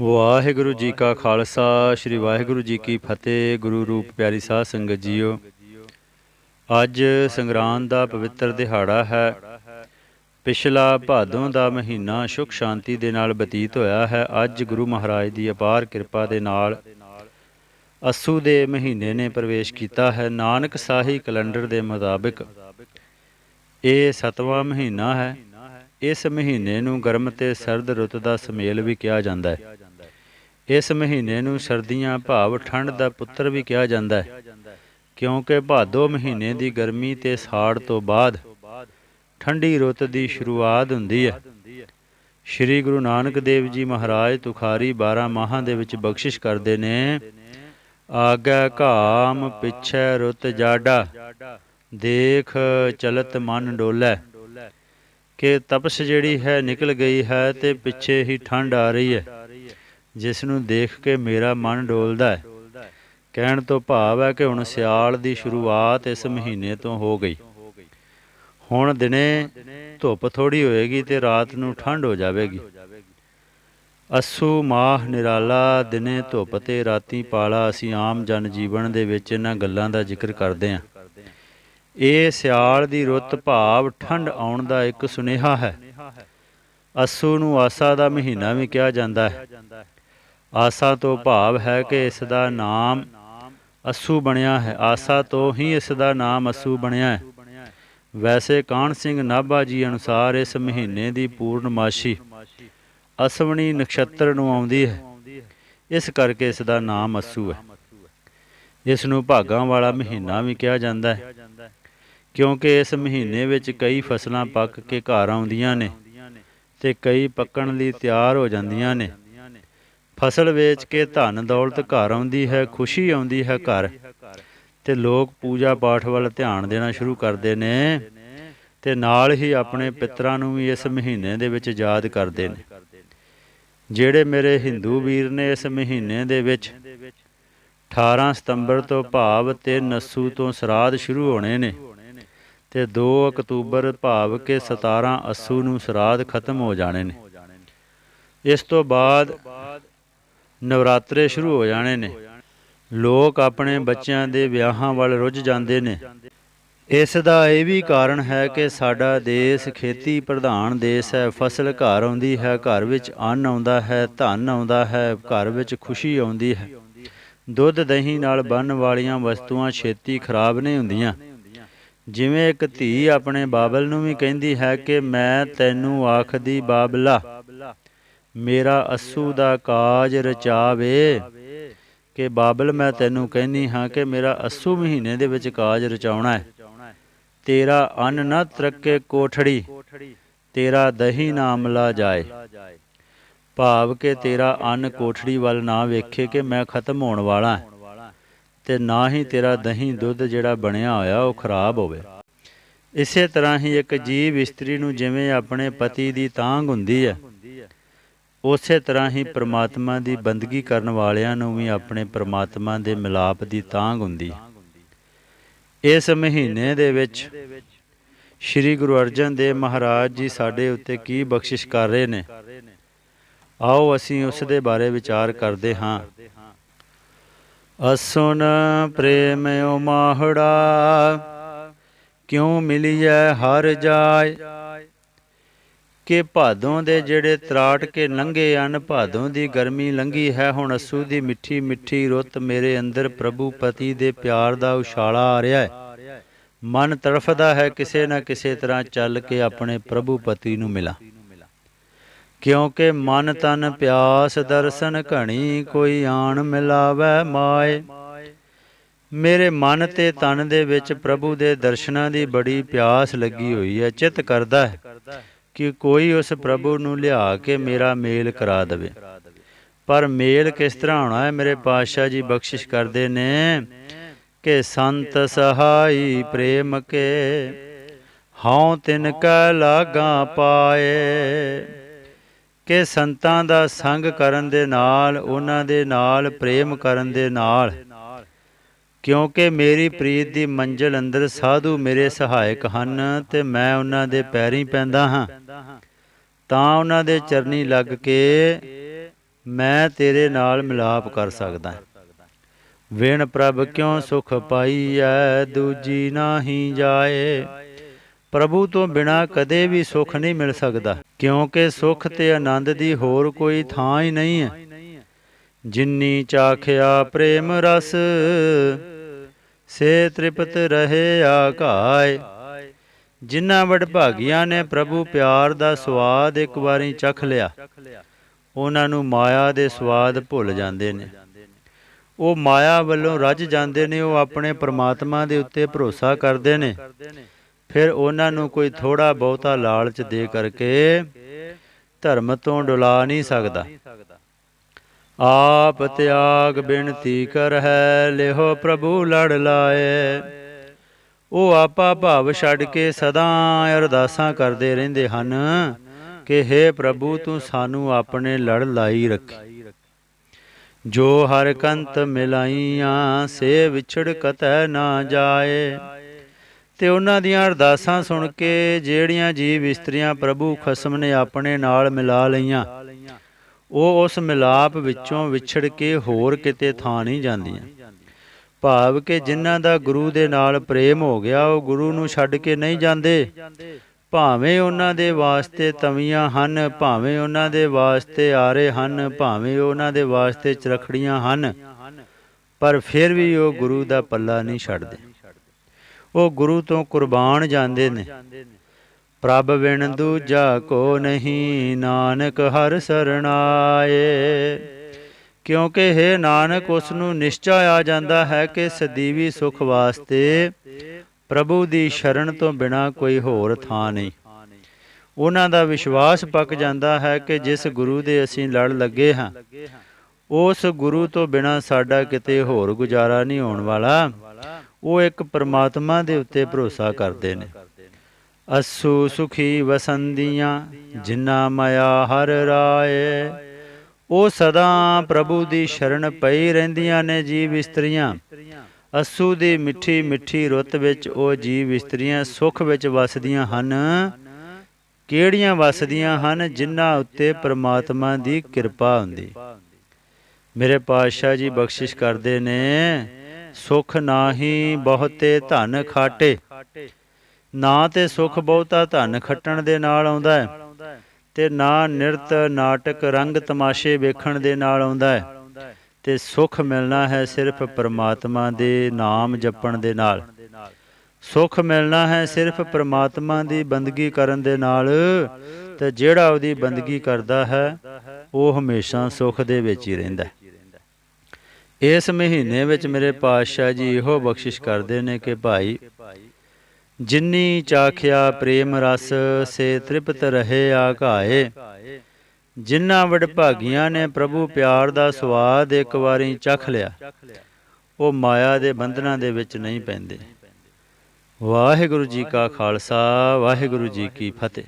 ਵਾਹਿਗੁਰੂ ਜੀ ਕਾ ਖਾਲਸਾ, ਸ੍ਰੀ ਵਾਹਿਗੁਰੂ ਜੀ ਕੀ ਫਤਿਹ, ਗੁਰੂ ਰੂਪ ਪਿਆਰੀ ਸਾਧ ਸੰਗਤ ਜੀਓ। ਅੱਜ ਸੰਗਰਾਂਦ ਦਾ ਪਵਿੱਤਰ ਦਿਹਾੜਾ ਹੈ। ਪਿਛਲਾ ਭਾਦੋਂ ਦਾ ਮਹੀਨਾ ਸੁਖ ਸ਼ਾਂਤੀ ਦੇ ਨਾਲ ਬਤੀਤ ਹੋਇਆ ਹੈ। ਅੱਜ ਗੁਰੂ ਮਹਾਰਾਜ ਦੀ ਅਪਾਰ ਕਿਰਪਾ ਦੇ ਨਾਲ ਅਸੂ ਦੇ ਮਹੀਨੇ ਨੇ ਪ੍ਰਵੇਸ਼ ਕੀਤਾ ਹੈ। ਨਾਨਕ ਸਾਹੀ ਕੈਲੰਡਰ ਦੇ ਮੁਤਾਬਿਕ ਇਹ ਸਤਵਾਂ ਮਹੀਨਾ ਹੈ। ਇਸ ਮਹੀਨੇ ਨੂੰ ਗਰਮ ਤੇ ਸਰਦ ਰੁੱਤ ਦਾ ਸਮੇਲ ਵੀ ਕਿਹਾ ਜਾਂਦਾ ਹੈ। ਇਸ ਮਹੀਨੇ ਨੂੰ ਸਰਦੀਆਂ ਭਾਵ ਠੰਡ ਦਾ ਪੁੱਤਰ ਵੀ ਕਿਹਾ ਜਾਂਦਾ ਹੈ, ਕਿਉਂਕਿ ਭਾਦੋ ਮਹੀਨੇ ਦੀ ਗਰਮੀ ਤੇ ਸਾੜ ਤੋਂ ਬਾਅਦ ਠੰਡੀ ਰੁੱਤ ਦੀ ਸ਼ੁਰੂਆਤ ਹੁੰਦੀ ਹੈ। ਸ੍ਰੀ ਗੁਰੂ ਨਾਨਕ ਦੇਵ ਜੀ ਮਹਾਰਾਜ ਤੁਖਾਰੀ 12 ਮਾਹਾਂ ਦੇ ਵਿੱਚ ਬਖਸ਼ਿਸ਼ ਕਰਦੇ ਨੇ, ਆਗੈ ਘਾਮ ਪਿਛੈ ਰੁੱਤ ਜਾਡਾ, ਦੇਖ ਚਲਤ ਮਨ ਡੋਲੇ। ਕਿ ਤਪਸ ਜਿਹੜੀ ਹੈ ਨਿਕਲ ਗਈ ਹੈ ਤੇ ਪਿੱਛੇ ਹੀ ਠੰਡ ਆ ਰਹੀ ਹੈ, ਜਿਸ ਨੂੰ ਦੇਖ ਕੇ ਮੇਰਾ ਮਨ ਡੋਲਦਾ ਹੈ। ਕਹਿਣ ਤੋਂ ਭਾਵ ਹੈ ਕਿ ਹੁਣ ਸਿਆਲ ਦੀ ਸ਼ੁਰੂਆਤ ਇਸ ਮਹੀਨੇ ਤੋਂ ਹੋ ਗਈ। ਹੁਣ ਦਿਨੇ ਧੁੱਪ ਥੋੜੀ ਹੋਏਗੀ ਤੇ ਰਾਤ ਨੂੰ ਠੰਡ ਹੋ ਜਾਵੇਗੀ। ਅਸੂ ਮਾਹ ਨਿਰਾਲਾ, ਦਿਨੇ ਧੁੱਪ ਤੇ ਰਾਤੀ ਪਾਲਾ ਅਸੀਂ ਆਮ ਜਨ ਜੀਵਨ ਦੇ ਵਿੱਚ ਇਹਨਾਂ ਗੱਲਾਂ ਦਾ ਜ਼ਿਕਰ ਕਰਦੇ ਹਾਂ। ਇਹ ਸਿਆਲ ਦੀ ਰੁੱਤ ਭਾਵ ਠੰਡ ਆਉਣ ਦਾ ਇੱਕ ਸੁਨੇਹਾ ਹੈ। ਅਸੂ ਨੂੰ ਆਸਾ ਦਾ ਮਹੀਨਾ ਵੀ ਕਿਹਾ ਜਾਂਦਾ ਹੈ। ਆਸਾ ਤੋਂ ਭਾਵ ਹੈ ਕਿ ਇਸ ਦਾ ਨਾਮ ਅਸੂ ਬਣਿਆ ਹੈ। ਆਸਾ ਤੋਂ ਹੀ ਇਸ ਦਾ ਨਾਮ ਅਸੂ ਬਣਿਆ ਹੈ। ਵੈਸੇ ਕਾਹਨ ਸਿੰਘ ਨਾਭਾ ਜੀ ਅਨੁਸਾਰ ਇਸ ਮਹੀਨੇ ਦੀ ਪੂਰਨਮਾਸ਼ੀ ਅਸਵਣੀ ਨਕਸ਼ਤਰ ਨੂੰ ਆਉਂਦੀ ਹੈ। ਇਸ ਕਰਕੇ ਇਸ ਦਾ ਨਾਮ ਅਸੂ ਹੈ। ਇਸ ਨੂੰ ਭਾਗਾਂ ਵਾਲਾ ਮਹੀਨਾ ਵੀ ਕਿਹਾ ਜਾਂਦਾ ਹੈ। ਕਿਉਂਕਿ ਇਸ ਮਹੀਨੇ ਵਿੱਚ ਕਈ ਫਸਲਾਂ ਪੱਕ ਕੇ ਘਰ ਆਉਂਦੀਆਂ ਨੇ ਤੇ ਕਈ ਪੱਕਣ ਲਈ ਤਿਆਰ ਹੋ ਜਾਂਦੀਆਂ ਨੇ। ਫਸਲ ਵੇਚ ਕੇ ਧਨ ਦੌਲਤ ਘਰ ਆਉਂਦੀ ਹੈ, ਖੁਸ਼ੀ ਆਉਂਦੀ ਹੈ ਘਰ। ਤੇ ਲੋਕ ਪੂਜਾ ਪਾਠ ਵੱਲ ਧਿਆਨ ਦੇਣਾ ਸ਼ੁਰੂ ਕਰਦੇ ਨੇ ਤੇ ਨਾਲ ਹੀ ਆਪਣੇ ਪਿਤਰਾਂ ਨੂੰ ਵੀ ਇਸ ਮਹੀਨੇ ਦੇ ਵਿੱਚ ਯਾਦ ਕਰਦੇ ਨੇ। ਜਿਹੜੇ ਮੇਰੇ ਹਿੰਦੂ ਵੀਰ ਨੇ ਇਸ ਮਹੀਨੇ ਦੇ ਵਿੱਚ 18 ਸਤੰਬਰ ਤੋਂ ਭਾਵ ਤੇ ਨਸੂ ਤੋਂ ਸਰਾਧ ਸ਼ੁਰੂ ਹੋਣੇ ਨੇ। ਤੇ 2 ਅਕਤੂਬਰ ਭਾਵ ਕੇ 17 ਅਸੂ ਨੂੰ ਸਰਾਧ ਖਤਮ ਹੋ ਜਾਣੇ ਨੇ। ਇਸ ਤੋਂ ਬਾਅਦ ਨਵਰਾਤਰੇ ਸ਼ੁਰੂ ਹੋ ਜਾਣੇ ਨੇ। ਲੋਕ ਆਪਣੇ ਬੱਚਿਆਂ ਦੇ ਵਿਆਹਾਂ ਵੱਲ ਰੁੱਝ ਜਾਂਦੇ ਨੇ। ਇਸ ਦਾ ਇਹ ਵੀ ਕਾਰਨ ਹੈ ਕਿ ਸਾਡਾ ਦੇਸ਼ ਖੇਤੀ ਪ੍ਰਧਾਨ ਦੇਸ਼ ਹੈ, ਫਸਲ ਘਰ ਆਉਂਦੀ ਹੈ, ਘਰ ਵਿੱਚ ਅੰਨ ਆਉਂਦਾ ਹੈ, ਧਨ ਆਉਂਦਾ ਹੈ, ਘਰ ਵਿੱਚ ਖੁਸ਼ੀ ਆਉਂਦੀ ਹੈ। ਦੁੱਧ, ਦਹੀਂ ਨਾਲ ਬਣਨ ਵਾਲੀਆਂ ਵਸਤੂਆਂ ਛੇਤੀ ਖਰਾਬ ਨਹੀਂ ਹੁੰਦੀਆਂ। ਜਿਵੇਂ ਇੱਕ ਧੀ ਆਪਣੇ ਬਾਬਲ ਨੂੰ ਵੀ ਕਹਿੰਦੀ ਹੈ ਕਿ ਮੈਂ ਤੈਨੂੰ ਆਖਦੀ ਬਾਬਲਾ, ਮੇਰਾ ਅਸੂ ਦਾ ਕਾਜ ਰਚਾਵੇ, ਕਿ ਬਾਬਲ ਮੈਂ ਤੈਨੂੰ ਕਹਿਨੀ ਹਾਂ ਕਿ ਮੇਰਾ ਅਸੂ ਮਹੀਨੇ ਦੇ ਵਿੱਚ ਕਾਜ ਰਚਾਉਣਾ ਹੈ। ਤੇਰਾ ਅੰਨ ਨਾ ਤਰੱਕੇ ਕੋਠੜੀ, ਤੇਰਾ ਦਹੀਂ ਨਾ ਅਮਲਾ ਜਾਏ। ਭਾਵ ਕਿ ਤੇਰਾ ਅੰਨ ਕੋਠੜੀ ਵੱਲ ਨਾ ਵੇਖੇ ਕਿ ਮੈਂ ਖਤਮ ਹੋਣ ਵਾਲਾ ਹਾਂ। ਤੇ ਨਾ ਹੀ ਤੇਰਾ ਦਹੀਂ ਦੁੱਧ ਜਿਹੜਾ ਬਣਿਆ ਹੋਇਆ, ਉਹ ਖਰਾਬ ਹੋਵੇ। ਇਸੇ ਤਰ੍ਹਾਂ ਹੀ ਇੱਕ ਜੀਵ ਇਸਤਰੀ ਨੂੰ ਜਿਵੇਂ ਆਪਣੇ ਪਤੀ ਦੀ ਤਾਂਗ ਹੁੰਦੀ ਹੈ, ਉਸੇ ਤਰ੍ਹਾਂ ਹੀ ਪ੍ਰਮਾਤਮਾ ਦੀ ਬੰਦਗੀ ਕਰਨ ਵਾਲਿਆਂ ਨੂੰ ਵੀ ਆਪਣੇ ਪ੍ਰਮਾਤਮਾ ਦੇ ਮਿਲਾਪ ਦੀ ਤਾਂਗ ਹੁੰਦੀ ਹੈ। ਇਸ ਮਹੀਨੇ ਦੇ ਵਿੱਚ ਸ੍ਰੀ ਗੁਰੂ ਅਰਜਨ ਦੇਵ ਮਹਾਰਾਜ ਜੀ ਸਾਡੇ ਉੱਤੇ ਕੀ ਬਖਸ਼ਿਸ਼ ਕਰ ਰਹੇ ਨੇ? ਆਓ ਅਸੀਂ ਉਸ ਦੇ ਬਾਰੇ ਵਿਚਾਰ ਕਰਦੇ ਹਾਂ। ਅਸੁਨ ਪ੍ਰੇਮ ਉਮਾਹੜਾ, ਕਿਉ ਮਿਲਿਐ ਹਰ ਜਾਇ ਕਿ ਭਾਦੋਂ ਦੇ ਜਿਹੜੇ ਤਰਾਟ ਕੇ ਲੰਘੇ ਹਨ ਭਾਦੋਂ ਦੀ ਗਰਮੀ ਲੰਗੀ ਹੈ ਹੁਣ ਅਸੂ ਦੀ ਮਿੱਠੀ ਮਿੱਠੀ ਰੁੱਤ ਮੇਰੇ ਅੰਦਰ ਪ੍ਰਭੂ ਪਤੀ ਦੇ ਪਿਆਰ ਦਾ ਉਛਾਲਾ ਆ ਰਿਹਾ ਹੈ। ਮਨ ਤੜਫਦਾ ਹੈ ਕਿਸੇ ਨਾ ਕਿਸੇ ਤਰ੍ਹਾਂ ਚੱਲ ਕੇ ਆਪਣੇ ਪ੍ਰਭੂ ਪਤੀ ਨੂੰ ਮਿਲਾਂ। ਕਿਉਂਕਿ ਮਨ ਤਨ ਪਿਆਸ ਦਰਸ਼ਨ ਘਣੀ ਕੋਈ ਆਣ ਮਿਲਾਵੇ ਮਾਏ। ਮੇਰੇ ਮਨ ਤੇ ਤਨ ਦੇ ਵਿੱਚ ਪ੍ਰਭੂ ਦੇ ਦਰਸ਼ਨਾਂ ਦੀ ਬੜੀ ਪਿਆਸ ਲੱਗੀ ਹੋਈ ਹੈ, ਚਿੱਤ ਕਰਦਾ ਹੈ ਕਿ ਕੋਈ ਉਸ ਪ੍ਰਭੂ ਨੂੰ ਲਿਆ ਕੇ ਮੇਰਾ ਮੇਲ ਕਰਾ ਦੇਵੇ। ਪਰ ਮੇਲ ਕਿਸ ਤਰ੍ਹਾਂ ਹੋਣਾ ਹੈ, ਮੇਰੇ ਪਾਤਸ਼ਾਹ ਜੀ ਬਖਸ਼ਿਸ਼ ਕਰਦੇ ਨੇ ਕਿ ਸੰਤ ਸਹਾਈ ਪ੍ਰੇਮ ਕੇ ਹਉ ਤਿਨ ਕੈ ਲਾਗਾ ਪਾਏ। ਕਿ ਸੰਤਾਂ ਦਾ ਸੰਗ ਕਰਨ ਦੇ ਨਾਲ, ਉਹਨਾਂ ਦੇ ਨਾਲ, ਪ੍ਰੇਮ ਕਰਨ ਦੇ ਨਾਲ। ਕਿਉਂਕਿ ਮੇਰੀ ਪ੍ਰੀਤ ਦੀ ਮੰਜ਼ਲ ਅੰਦਰ ਸਾਧੂ ਮੇਰੇ ਸਹਾਇਕ ਹਨ ਤੇ ਮੈਂ ਉਹਨਾਂ ਦੇ ਪੈਰੀਂ ਪੈਂਦਾ ਹਾਂ। ਤਾਂ ਉਹਨਾਂ ਦੇ ਚਰਨੀ ਲੱਗ ਕੇ ਮੈਂ ਤੇਰੇ ਨਾਲ ਮਿਲਾਪ ਕਰ ਸਕਦਾ ਵਿਣ ਪ੍ਰਭ ਕਿਉ ਸੁਖ ਪਾਈਐ, ਦੂਜੀ ਨਾਹੀ ਜਾਏ। ਪ੍ਰਭੂ ਤੋਂ ਬਿਨਾ ਕਦੇ ਵੀ ਸੁਖ ਨਹੀਂ ਮਿਲ ਸਕਦਾ, ਕਿਉਂਕਿ ਸੁਖ ਤੇ ਆਨੰਦ ਦੀ ਹੋਰ ਕੋਈ ਥਾਂ ਹੀ ਨਹੀਂ ਹੈ। ਜਿਨਨੀ ਚਾਖਿਆ ਪ੍ਰੇਮ ਰਸ, ਸੇ ਤ੍ਰਿਪਤ ਰਹੇ ਆਕਾਏ। ਜਿਨ੍ਹਾਂ ਵਡਭਾਗੀਆਂ ਨੇ ਪ੍ਰਭੂ ਪਿਆਰ ਦਾ ਸਵਾਦ ਇੱਕ ਵਾਰੀ ਚਖ ਲਿਆ, ਉਹਨਾਂ ਨੂੰ ਮਾਇਆ ਦੇ ਸਵਾਦ ਭੁੱਲ ਜਾਂਦੇ ਨੇ। ਉਹ ਮਾਇਆ ਵੱਲੋਂ ਰੱਜ ਜਾਂਦੇ ਨੇ, ਉਹ ਆਪਣੇ ਪ੍ਰਮਾਤਮਾ ਦੇ ਉੱਤੇ ਭਰੋਸਾ ਕਰਦੇ ਨੇ। ਫਿਰ ਉਹਨਾਂ ਨੂੰ ਕੋਈ ਥੋੜਾ ਬਹੁਤਾ ਲਾਲਚ ਦੇ ਕਰਕੇ ਧਰਮ ਤੋਂ ਡੁਲਾ ਨਹੀਂ ਸਕਦਾ। ਆਪ ਤਿਆਗ ਬਿਨਤੀ ਕਰ ਹੈ, ਲਿਹੋ ਪ੍ਰਭੂ ਲੜ ਲਾਏ। ਉਹ ਆਪਾ ਭਾਵ ਛੱਡ ਕੇ ਸਦਾ ਅਰਦਾਸਾਂ ਕਰਦੇ ਰਹਿੰਦੇ ਹਨ ਕਿ हे ਪ੍ਰਭੂ, ਤੂੰ ਸਾਨੂੰ ਆਪਣੇ ਲੜ ਲਾਈ ਰੱਖੀ। ਜੋ ਹਰ ਕੰਤ ਮਿਲਾਈਆਂ, ਸੇ ਵਿਛੜ ਕਤੈ ਨਾ ਜਾਏ। ਤੇ ਉਹਨਾਂ ਦੀਆਂ ਅਰਦਾਸਾਂ ਸੁਣ ਕੇ ਜਿਹੜੀਆਂ ਜੀਵ ਇਸਤਰੀਆਂ ਪ੍ਰਭੂ ਖਸਮ ਨੇ ਆਪਣੇ ਨਾਲ ਮਿਲਾ ਲਈਆਂ, ਉਹ ਉਸ ਮਿਲਾਪ ਵਿੱਚੋਂ ਵਿਛੜ ਕੇ ਹੋਰ ਕਿਤੇ ਥਾਂ ਨਹੀਂ ਜਾਂਦੀਆਂ। ਭਾਵ ਕਿ ਜਿਨ੍ਹਾਂ ਦਾ ਗੁਰੂ ਦੇ ਨਾਲ ਪ੍ਰੇਮ ਹੋ ਗਿਆ, ਉਹ ਗੁਰੂ ਨੂੰ ਛੱਡ ਕੇ ਨਹੀਂ ਜਾਂਦੇ। ਭਾਵੇਂ ਉਹਨਾਂ ਦੇ ਵਾਸਤੇ ਤਵੀਆਂ ਹਨ, ਭਾਵੇਂ ਉਹਨਾਂ ਦੇ ਵਾਸਤੇ ਆਰੇ ਹਨ, ਭਾਵੇਂ ਉਹਨਾਂ ਦੇ ਵਾਸਤੇ ਚਰਖੜੀਆਂ ਹਨ, ਪਰ ਫਿਰ ਵੀ ਉਹ ਗੁਰੂ ਦਾ ਪੱਲਾ ਨਹੀਂ ਛੱਡਦੇ। ਉਹ ਗੁਰੂ ਤੋਂ ਕੁਰਬਾਨ ਜਾਂਦੇ ਨੇ। ਪ੍ਰਭ ਵਿਣ ਦੂਜਾ ਕੋ ਨਹੀਂ, ਨਾਨਕ ਹਰ ਸਰਣਾਏ। ਕਿਉਂਕਿ ਹੈ ਨਾਨਕ, ਉਸ ਨੂੰ ਨਿਸ਼ਚੈ ਆ ਜਾਂਦਾ ਹੈ ਕਿ ਸਦੀਵੀ ਸੁਖ ਵਾਸਤੇ ਪ੍ਰਭੂ ਦੀ ਸ਼ਰਨ ਤੋਂ ਬਿਨਾ ਕੋਈ ਹੋਰ ਥਾਂ ਨਹੀਂ। ਉਹਨਾਂ ਦਾ ਵਿਸ਼ਵਾਸ ਪੱਕ ਜਾਂਦਾ ਹੈ ਕਿ ਜਿਸ ਗੁਰੂ ਦੇ ਅਸੀਂ ਲੜ ਲੱਗੇ ਹਾਂ, ਉਸ ਗੁਰੂ ਤੋਂ ਬਿਨਾ ਸਾਡਾ ਕਿਤੇ ਹੋਰ ਗੁਜ਼ਾਰਾ ਨਹੀਂ ਹੋਣ ਵਾਲਾ। ਉਹ ਇੱਕ ਪਰਮਾਤਮਾ ਦੇ ਉੱਤੇ ਭਰੋਸਾ ਕਰਦੇ ਨੇ। ਅਸੂ ਸੁਖੀ ਵਸੰਦੀਆਂ ਜਿਨਾ ਮਾਇਆ ਹਰ ਰਾਏ। ਉਹ ਸਦਾ ਪ੍ਰਭੂ ਦੀ ਸ਼ਰਨ ਪਈ ਰਹਿੰਦੀਆਂ ਨੇ ਜੀਵ ਇਸਤਰੀਆਂ। ਅਸੂ ਦੀ ਮਿੱਠੀ ਮਿੱਠੀ ਰੁੱਤ ਵਿੱਚ ਉਹ ਜੀਵ ਇਸਤਰੀਆਂ ਸੁਖ ਵਿੱਚ ਵਸਦੀਆਂ ਹਨ। ਕਿਹੜੀਆਂ ਵਸਦੀਆਂ ਹਨ ਜਿਨ੍ਹਾਂ ਉੱਤੇ ਪ੍ਰਮਾਤਮਾ ਦੀ ਕਿਰਪਾ ਹੁੰਦੀ? ਮੇਰੇ ਪਾਤਸ਼ਾਹ ਜੀ ਬਖਸ਼ਿਸ਼ ਕਰਦੇ ਨੇ। ਸੁਖ ਨਾਹੀ ਬਹੁਤੇ ਧਨ ਖਾਟੇ। ਨਾ ਤੇ ਸੁਖ ਬਹੁਤਾ ਧਨ ਖੱਟਣ ਦੇ ਨਾਲ ਆਉਂਦਾ ਹੈ ਤੇ ਨਾ ਨਿਰਤ ਨਾਟਕ ਰੰਗ ਤਮਾਸ਼ੇ ਵੇਖਣ ਦੇ ਨਾਲ ਆਉਂਦਾ ਹੈ ਤੇ ਸੁਖ ਮਿਲਣਾ ਹੈ ਸਿਰਫ ਪਰਮਾਤਮਾ ਦੇ ਨਾਮ ਜਪਣ ਦੇ ਨਾਲ। ਸੁਖ ਮਿਲਣਾ ਹੈ ਸਿਰਫ ਪਰਮਾਤਮਾ ਦੀ ਬੰਦਗੀ ਕਰਨ ਦੇ ਨਾਲ ਤੇ ਜਿਹੜਾ ਉਹਦੀ ਬੰਦਗੀ ਕਰਦਾ ਹੈ, ਉਹ ਹਮੇਸ਼ਾ ਸੁਖ ਦੇ ਵਿੱਚ ਹੀ ਰਹਿੰਦਾ ਹੈ। ਇਸ ਮਹੀਨੇ ਵਿੱਚ ਮੇਰੇ ਪਾਤਸ਼ਾਹ ਜੀ ਇਹੋ ਬਖਸ਼ਿਸ਼ ਕਰਦੇ ਨੇ ਕਿ ਭਾਈ ਜਿਨਨੀ ਚਾਖਿਆ ਪ੍ਰੇਮ ਰਸ ਸੇ ਤ੍ਰਿਪਤ ਰਹੇ ਆਘਾਏ ਜਿਨ੍ਹਾਂ ਵਡਭਾਗੀਆਂ ਨੇ ਪ੍ਰਭੂ ਪਿਆਰ ਦਾ ਸਵਾਦ ਇੱਕ ਵਾਰੀ ਚਖ ਲਿਆ, ਉਹ ਮਾਇਆ ਦੇ ਬੰਧਨਾਂ ਦੇ ਵਿੱਚ ਨਹੀਂ ਪੈਂਦੇ। ਵਾਹਿਗੁਰੂ ਜੀ ਕਾ ਖਾਲਸਾ, ਵਾਹਿਗੁਰੂ ਜੀ ਕੀ ਫਤਿਹ।